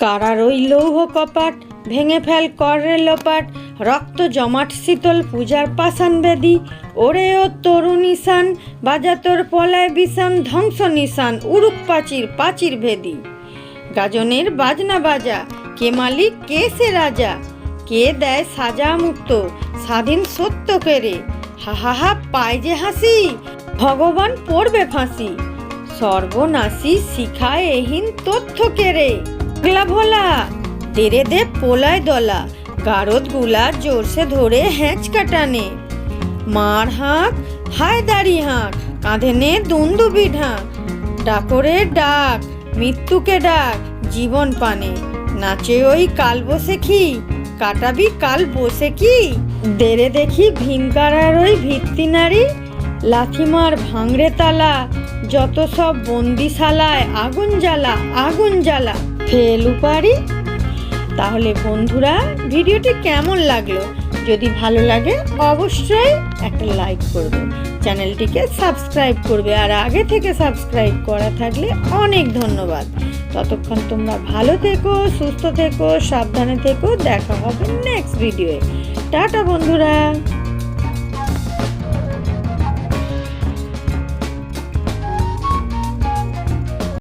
কারার ওই লৌহ কপাট ভেঙে ফেল করে লোপাট। রক্ত জমাট শীতল পূজার পাষাণ বেদি। ওরে ও তরু নিশান বাজা পলায় বিশান ধ্বংস নিশান উড়ুক পাচির পাচির ভেদি। গাজনের বাজনা বাজা, কে মালিক, কে সে রাজা? কে দেয় সাজা মুক্ত, স্বাধীন সত্য হা হা হা, পায় যে হাসি, ভগবান পড়বে ফাঁসি। সর্বনাশী শিখায় এহীন তথ্য কেরে পাগলা ভোলা। তেরে দে পোলায় দলা, গারদগুলা জোরসে ধরে হ্যাঁচ কাটানে। মার হাঁক, হায় দাড়ি হাঁক, কাঁধে নে দুন্দুবি ঢাক। ডাকরে ডাক, মৃত্যুকে ডাক, জীবন পানে। নাচে ওই কাল বসে কি, কাটাবি কাল বসে কি? দেরে দেখি ভীমকারার ওই ভিত্তি নারী লাথিমার ভাঙড়ে তালা, যত সব বন্দিশালায় আগুন জ্বালা আগুন জ্বালা। ফেলু পারি তাহলে বন্ধুরা, ভিডিওটি কেমন লাগল? যদি ভালো লাগে, অবশ্যই একটা লাইক করবে। চ্যানেলটিকে সাবস্ক্রাইব করবে। আর আগে থেকে সাবস্ক্রাইব করা থাকলে অনেক ধন্যবাদ। ততক্ষণ তোমরা ভালো থেকো, সুস্থ থেকো, সাবধানে থেকো। দেখা হবে নেক্সট ভিডিওয়ে টাটা বন্ধুরা!